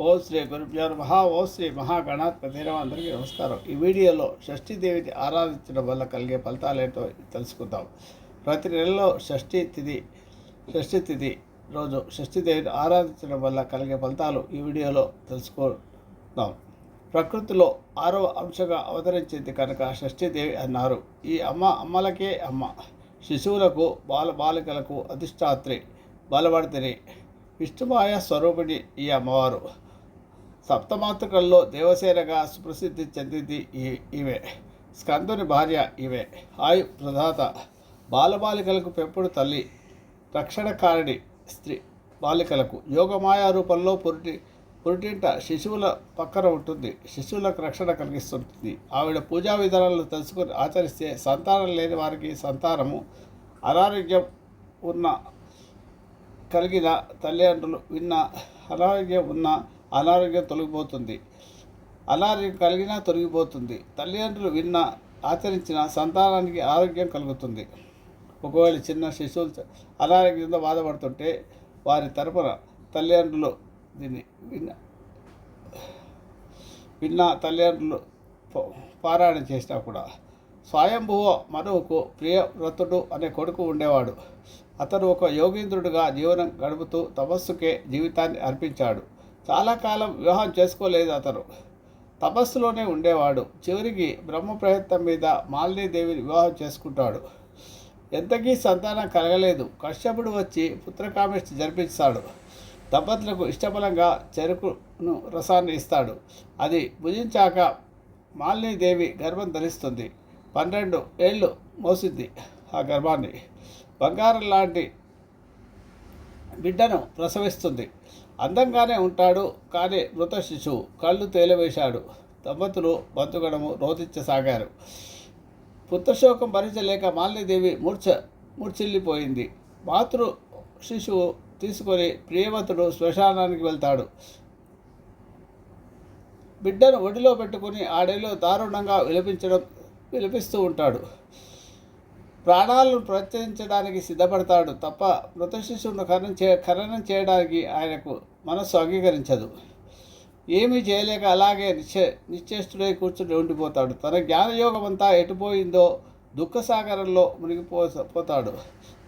ఓ శ్రీ గురుభ్యో మహా ఓ శ్రీ మహాగణాధిపతి అందరికీ నమస్కారం. ఈ వీడియోలో షష్ఠీదేవిని ఆరాధించడం వల్ల కలిగే ఫలితాలేంటో తెలుసుకుందాం. ప్రతి నెలలో షష్ఠీ తిథి షష్ఠీ తిథి రోజు షష్ఠీదేవిని ఆరాధించడం వల్ల కలిగే ఫలితాలు ఈ వీడియోలో తెలుసుకుందాం. ప్రకృతిలో ఆరవ అంశంగా అవతరించింది కనుక షష్ఠీదేవి అన్నారు. ఈ అమ్మ అమ్మలకే అమ్మ. శిశువులకు బాల బాలికలకు అధిష్టాత్రి బలవర్తిని విష్ణుమాయ స్వరూపిణి ఈ అమ్మవారు. సప్తమాతృకల్లో దేవసేనగా సుప్రసిద్ధి చెందింది ఇవే ఈమె. స్కందుని భార్య ఈమె. ఆయు ప్రదాత బాలబాలికలకు పెంపుడు తల్లి. రక్షణకారిణి స్త్రీ బాలికలకు. యోగమాయా రూపంలో పురిటి పురిటింట శిశువుల పక్కన ఉంటుంది. శిశువులకు రక్షణ కలిగిస్తుంటుంది. ఆవిడ పూజా విధానాలను తెలుసుకొని ఆచరిస్తే సంతానం లేని వారికి సంతానము అనారోగ్యం ఉన్న కలిగిన తల్లిదండ్రులు విన్న అనారోగ్యం ఉన్న అనారోగ్యం తొలగిపోతుంది. అనారోగ్యం కలిగినా తొలగిపోతుంది. తల్లిదండ్రులు విన్న ఆచరించిన సంతానానికి ఆరోగ్యం కలుగుతుంది. ఒకవేళ చిన్న శిశువులు అనారోగ్యంతో బాధపడుతుంటే వారి తరపున తల్లిదండ్రులు దీన్ని విన్న విన్న తల్లిదండ్రులు పారాయణ చేసినా కూడా స్వయంభువ మనువుకు ప్రియవ్రతుడు అనే కొడుకు ఉండేవాడు. అతను ఒక యోగీంద్రుడిగా జీవనం గడుపుతూ తపస్సుకే జీవితాన్ని అర్పించాడు. చాలా కాలం వివాహం చేసుకోలేదు అతను. తపస్సులోనే ఉండేవాడు. చివరికి బ్రహ్మ ప్రయత్నం మీద మాలినీదేవిని వివాహం చేసుకుంటాడు. ఎంతకీ సంతానం కలగలేదు. కశ్యపుడు వచ్చి పుత్రకామేష్టి జరిపించాడు దంపతులకు ఇష్టఫలంగా చెరుకును రసాన్ని ఇస్తాడు. అది భుజించాక మాలినీదేవి గర్భం ధరిస్తుంది. పన్నెండు ఏళ్ళు మోసింది ఆ గర్భాన్ని. బంగారం లాంటి బిడ్డను ప్రసవిస్తుంది. అందంగానే ఉంటాడు కానీ మృత శిశువు కళ్ళు తేలవేశాడు. దంపతులు బంతుగడము రోధించసాగారు. పుత్రశోకం భరించలేక మాలినీదేవి మూర్ఛ మూర్చిల్లిపోయింది మాతృ శిశువు తీసుకొని ప్రియవతుడు శ్మశానానికి వెళ్తాడు. బిడ్డను ఒడిలో పెట్టుకుని ఆడేలో దారుణంగా విలపించడం విలపిస్తూ ఉంటాడు. ప్రాణాలను ప్రత్యయించడానికి సిద్ధపడతాడు తప్ప మృత శిశువును ఖననం చే ఖననం చేయడానికి ఆయనకు మనస్సు అంగీకరించదు. ఏమీ చేయలేక అలాగే నిశ్చే నిశ్చేష్టుడై కూర్చుని ఉండిపోతాడు. తన జ్ఞానయోగం అంతా ఎటుపోయిందో దుఃఖసాగరంలో మునిగిపో పోతాడు.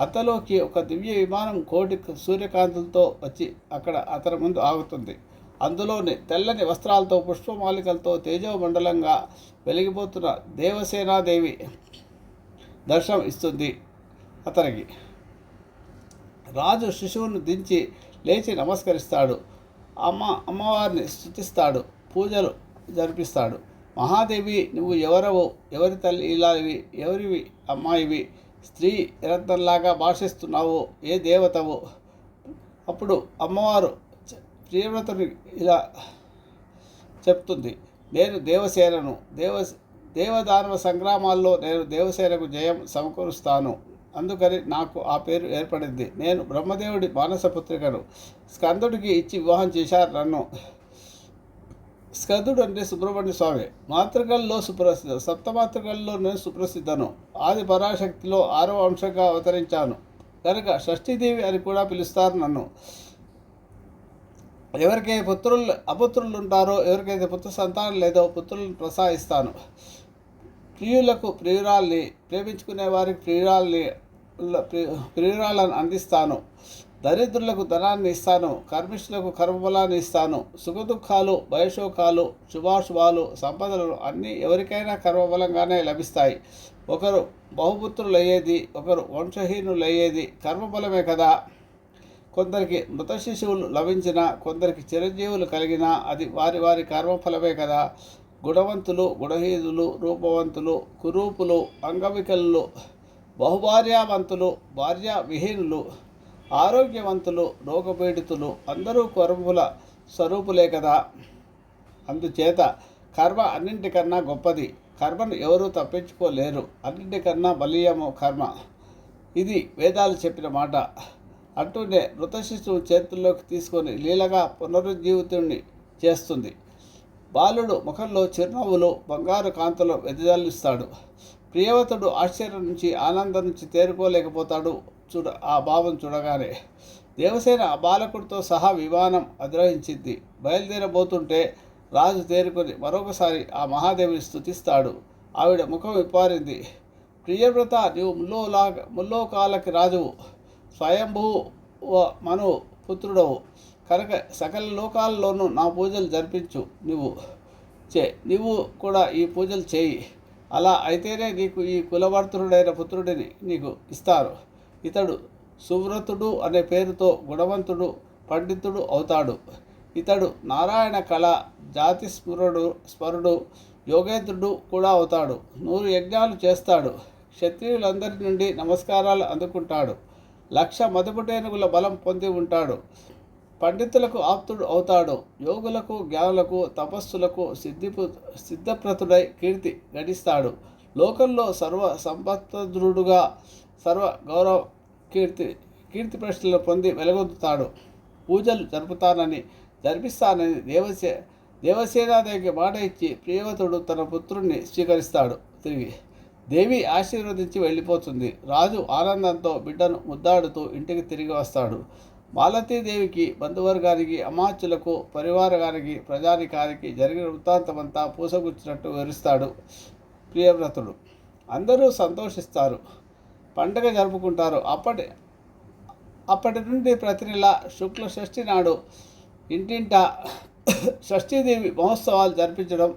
అతలోకి ఒక దివ్య విమానం కోటి సూర్యకాంతులతో వచ్చి అక్కడ అతని ముందు ఆగుతుంది. అందులోని తెల్లని వస్త్రాలతో పుష్పమాలికలతో తేజోమండలంగా వెలిగిపోతున్న దేవసేనాదేవి దర్శనం ఇస్తుంది అతనికి. రాజు శిశువును దించి లేచి నమస్కరిస్తాడు. అమ్మ అమ్మవారిని స్థుతిస్తాడు పూజలు జరిపిస్తాడు. మహాదేవి నువ్వు ఎవరవు? ఎవరి తల్లి ఇలావి ఎవరివి? అమ్మాయివి? స్త్రీ రత్నంలాగా భాషిస్తున్నావు? ఏ దేవతవు? అప్పుడు అమ్మవారు చ- ఇలా చెప్తుంది. నేను దేవసేనను. దేవ దేవదానవ సంగ్రామాల్లో నేను దేవసేనకు జయం సమకూరుస్తాను. అందుకని నాకు ఆ పేరు ఏర్పడింది. నేను బ్రహ్మదేవుడి మానసపుత్రికను స్కందుడికి ఇచ్చి వివాహం చేశారు నన్ను. స్కందుడు అంటే సుబ్రహ్మణ్య స్వామి. మాతృకల్లో సుప్రసిద్ధ సప్తమాతృకల్లో నేను సుప్రసిద్ధను. ఆది పరాశక్తిలో ఆరవ అంశంగా అవతరించాను. కనుక షష్ఠీదేవి అని కూడా పిలుస్తారు నన్ను. ఎవరికైతే పుత్రులు అపుత్రులు ఉంటారో ఎవరికైతే పుత్ర సంతానం లేదో పుత్రులను ప్రసాదిస్తాను. ప్రియులకు ప్రియురాల్ని ప్రేమించుకునే వారికి ప్రియురాల్ని ప్రియురాలను అందిస్తాను. దరిద్రులకు ధనాన్ని ఇస్తాను కర్మిష్ఠులకు కర్మబలాన్ని ఇస్తాను. సుఖదుఖాలు భయశోకాలు శుభాశుభాలు సంపదలు అన్నీ ఎవరికైనా కర్మబలంగానే లభిస్తాయి. ఒకరు బహుపుత్రులు అయ్యేది ఒకరు వంశహీనులు అయ్యేది కర్మబలమే కదా. కొందరికి మృత శిశువులు లభించిన కొందరికి చిరంజీవులు కలిగినా అది వారి వారి కర్మఫలమే కదా. గుణవంతులు గుణహీనులు రూపవంతులు కురూపులు అంగవికలు బహుభార్యావంతులు భార్యా విహీనులు ఆరోగ్యవంతులు రోగపీడితులు అందరూ కర్మల స్వరూపులే కదా. అందుచేత కర్మ అన్నింటికన్నా గొప్పది. కర్మను ఎవరూ తప్పించుకోలేరు. అన్నింటికన్నా బలీయము కర్మ. ఇది వేదాలు చెప్పిన మాట. అంటూనే మృత శిశువు చేతుల్లోకి తీసుకొని లీలగా పునరుజ్జీవితుణ్ణి చేస్తుంది. బాలుడు ముఖంలో చిరునవ్వులు బంగారు కాంతలు వెదజల్లిస్తాడు. ప్రియవతుడు ఆశ్చర్యం నుంచి ఆనందం నుంచి తేరుకోలేకపోతాడు చూడ ఆ భావం చూడగానే దేవసేన ఆ బాలకుడితో సహా విమానం అధిరోహించింది. బయలుదేరబోతుంటే రాజు తేరుకొని మరొకసారి ఆ మహాదేవిని స్తుతిస్తాడు. ఆవిడ ముఖం విప్పారింది. ప్రియవ్రత నీవు ముల్లోలా ముల్లోకాలకి రాజువు. స్వయంభూ మను పుత్రుడవు. కనుక సకల లోకాల్లోనూ నా పూజలు జరిపించు నువ్వు చే నువ్వు కూడా ఈ పూజలు చేయి. అలా అయితేనే నీకు ఈ కులవర్తుడైన పుత్రుడిని నీకు ఇస్తారు. ఇతడు సువ్రతుడు అనే పేరుతో గుణవంతుడు పండితుడు అవుతాడు. ఇతడు నారాయణ కళ జాతి స్మరుడు స్మరుడు యోగేంద్రుడు కూడా అవుతాడు. నూరు యజ్ఞాలు చేస్తాడు. క్షత్రియులందరి నుండి నమస్కారాలు అందుకుంటాడు. లక్ష మదుపుటేనుగుల బలం పొంది ఉంటాడు. పండితులకు ఆప్తుడు అవుతాడు. యోగులకు జ్ఞానులకు తపస్సులకు సిద్ధి సిద్ధప్రతుడై కీర్తి గడిస్తాడు. లోకంలో సర్వ సంపత్తుడుగా సర్వ గౌరవ కీర్తి కీర్తి ప్రశ్నలు పొంది వెలుగొందుతాడు. పూజలు జరుపుతానని జరిపిస్తానని దేవసే దేవసేనాదేవికి మాట ఇచ్చి ప్రియవతుడు తన పుత్రుణ్ణి స్వీకరిస్తాడు. తిరిగి దేవి ఆశీర్వదించి వెళ్ళిపోతుంది. రాజు ఆనందంతో బిడ్డను ముద్దాడుతూ ఇంటికి తిరిగి వస్తాడు. మాలతీదేవికి బంధువర్గానికి అమాత్యులకు పరివారగానికి ప్రజానికానికి జరిగిన వృత్తాంతమంతా పూసగుచ్చినట్టు వివరిస్తాడు ప్రియవ్రతుడు. అందరూ సంతోషిస్తారు. పండగ జరుపుకుంటారు. అప్పటి అప్పటి నుండి ప్రతి నెల శుక్ల షష్ఠి నాడు ఇంటింట షష్ఠీదేవి మహోత్సవాలు జరిపించడం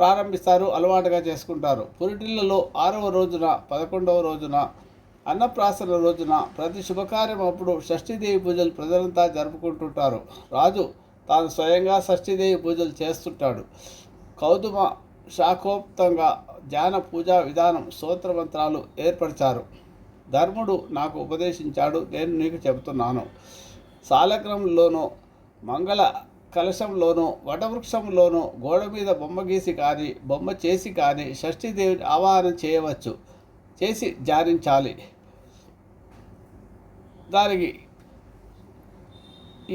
ప్రారంభిస్తారు అలవాటుగా చేసుకుంటారు. పురిటిళ్ళలో ఆరవ రోజున పదకొండవ రోజున అన్నప్రాసన రోజున ప్రతి శుభకార్యం అప్పుడు షష్ఠీదేవి పూజలు ప్రజలంతా జరుపుకుంటుంటారు. రాజు తాను స్వయంగా షష్ఠీదేవి పూజలు చేస్తుంటాడు. కౌతుమ శాఖోక్తంగా ధ్యాన పూజా విధానం స్తోత్ర మంత్రాలు ఏర్పరిచారు. ధర్ముడు నాకు ఉపదేశించాడు నేను నీకు చెబుతున్నాను. సాలగ్రంలోనూ మంగళ కలశంలోనూ వటవృక్షంలోనూ గోడ మీద బొమ్మ గీసి కానీ బొమ్మ చేసి కానీ షష్ఠీదేవిని ఆవాహన చేయవచ్చు. చేసి జారించాలి దానికి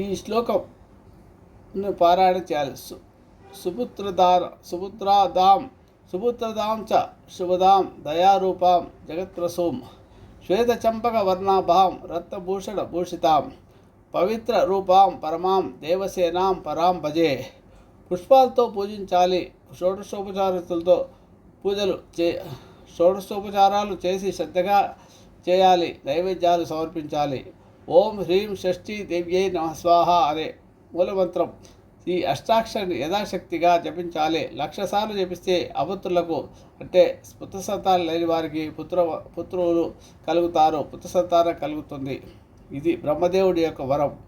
ఈ శ్లోకం పారాయణ చేయాలి. సు సుపుత్రదార సుపుత్రాదాం సుపుత్రదాం చ శుభదాం దయారూపాం జగత్ప్రసూం శ్వేతచంపక వర్ణాభాం రత్నభూషణ భూషితాం పవిత్ర రూపాం పరమాం దేవసేనాం పరాం భజే. పుష్పాలతో పూజించాలి. షోడశోపచారతులతో పూజలు చే షోడశోపచారాలు చేసి శ్రద్ధగా చేయాలి. నైవేద్యాలు సమర్పించాలి. ఓం హ్రీం షష్ఠీ దేవ్యై నమ స్వాహ అనే మూలమంత్రం ఈ అష్టాక్షరిని యథాశక్తిగా జపించాలి. లక్షసార్లు జపిస్తే అపుత్రులకు అంటే పుత్ర సంతానం లేని వారికి పుత్ర పుత్రులు కలుగుతారు. పుత్ర సంతానం కలుగుతుంది. ఇది బ్రహ్మదేవుడి యొక్క వరం.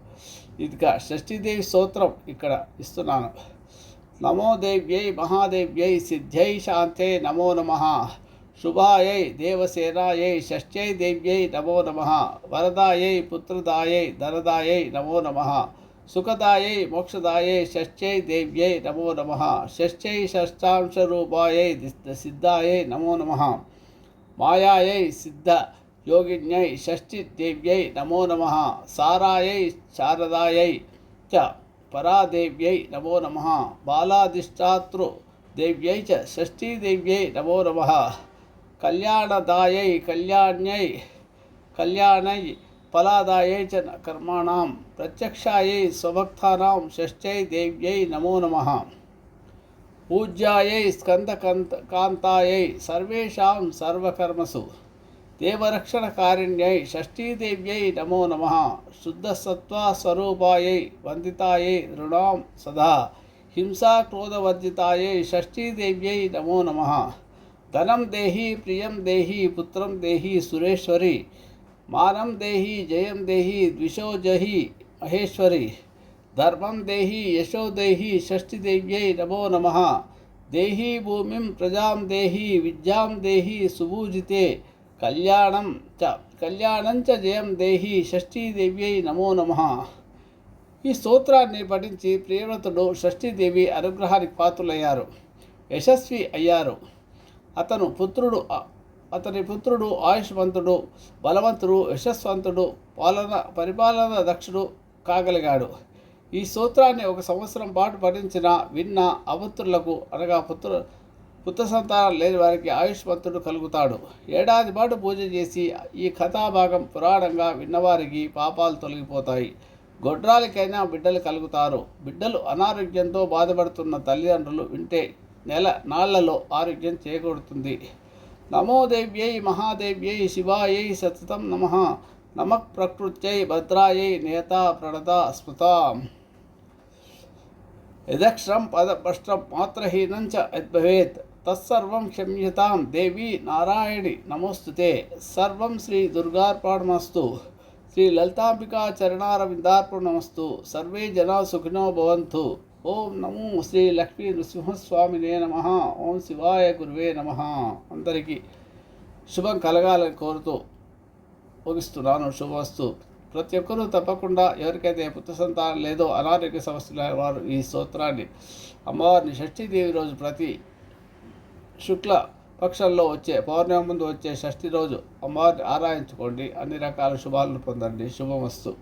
ఇదిగా షష్ఠీదేవి స్తోత్రం ఇక్కడ ఇస్తున్నాను. నమో దేవ్యై మహాదేవ్యై సిద్ధ్యై శాంతే నమో నమ. శుభాయై దేవసేనాయై షష్ఠ్యై దేవ్యై నమో నమ. వరదాయై పుత్రదాయై ధనదాయై నమో నమ. సుఖదాయై మోక్షదాయై షష్ఠ్యై దేవ్యై నమో నమ. షష్ఠ్యై షష్టాంశరూపాయై ది- సిద్ధాయై నమో నమ. మాయాయై సిద్ధ యోగిన్యై షష్ఠి దేవ్యై నమో నమ సారాయై శారదాయై చ పరాదేవ్యై నమో నమ బాలాధిష్టాతృ దేవ్యై చ షష్ఠీదేవ్యై నమో నమ కళ్యాణదాయై కళ్యాణ్యై కళ్యాణై ఫలాదాయై చ కర్మాణం ప్రత్యక్షాయై స్వభక్తానాం షష్ఠ్యై దేవ్యై నమో నమః పూజ్యాయై స్కందకంత కాంతాయై సర్వేషాం సర్వకర్మసు దేవరక్షణకారిణ్యై షష్ఠీదేవ్యై నమో నమ. శుద్ధసత్వస్వరూపాయై వందితాయై రుణాం సదా. హింసాక్రోధవర్జితాయై షష్ఠీదేవ్యై నమో నమ. ధనం దేహి ప్రియం దేహి పుత్రం దేహి సురేశ్వరి. మానం దేహి జయం దేహి ద్విషో జహి మహేశ్వరి. ధర్మం దేహి యశో దేహి షష్ఠిదేవ్యై నమో నమ. దేహి భూమిం ప్రజాం దేహి విద్యాం దేహి సుభూజితే. కళ్యాణం చ కళ్యాణం చ జయం దేహి షష్ఠీదేవ్యై నమో నమ. ఈ స్తోత్రాన్ని పఠించి ప్రియవ్రతుడు షష్ఠీదేవి అనుగ్రహానికి పాత్రులయ్యారు. యశస్వి అయ్యారు. అతను పుత్రుడు అతని పుత్రుడు ఆయుష్మంతుడు బలవంతుడు యశస్వంతుడు పాలన పరిపాలన దక్షుడు కాగలిగాడు. ఈ స్తోత్రాన్ని ఒక సంవత్సరం పాటు పఠించిన విన్న అపుత్రులకు అనగా పుత్ర పుత్ర సంతానం లేని వారికి ఆయుష్మంతుడు కలుగుతాడు. ఏడాది పాటు పూజ చేసి ఈ కథాభాగం పురాణంగా విన్నవారికి పాపాలు తొలగిపోతాయి. గొడ్రాలకైనా బిడ్డలు కలుగుతారు. బిడ్డలు అనారోగ్యంతో బాధపడుతున్న తల్లిదండ్రులు వింటే నెల నాళ్ళలో ఆరోగ్యం చేకూరుతుంది. నమోదేవ్యై మహాదేవ్యై శివాయై సతతం నమ. నమక్ ప్రకృత్యై భద్రాయై నేత ప్రణత స్మృతాం. యదక్షరం పదపష్టం మాత్రహీనం చ యద్భవేత్. తత్సర్వం క్షమ్యతాం. దేవి నారాయణి నమోస్తుతే. సర్వం శ్రీ దుర్గార్పణమస్తు. శ్రీ లలితాంబికా చరణారవిందార్పణమస్తు. సర్వే జనా సుఖినో భవంతు. ఓం నమో శ్రీ లక్ష్మీ నృసింహస్వామినే నమ. ఓం శివాయ గురువే నమ. అందరికీ శుభం కలగాలని కోరుతూ ముగిస్తున్నాను శుభవస్తు ప్రతి ఒక్కరూ తప్పకుండా ఎవరికైతే పుత్ర సంతానం లేదో అనారోగ్య సమస్యలు వారు ఈ స్తోత్రాన్ని అమ్మవారిని షష్ఠీదేవి రోజు ప్రతి శుక్ల పక్షంలో వచ్చే పౌర్ణమి ముందు వచ్చే షష్ఠి రోజు అమ్మవారిని ఆరాధించుకోండి. అన్ని రకాల శుభాలను పొందండి. శుభమస్తు.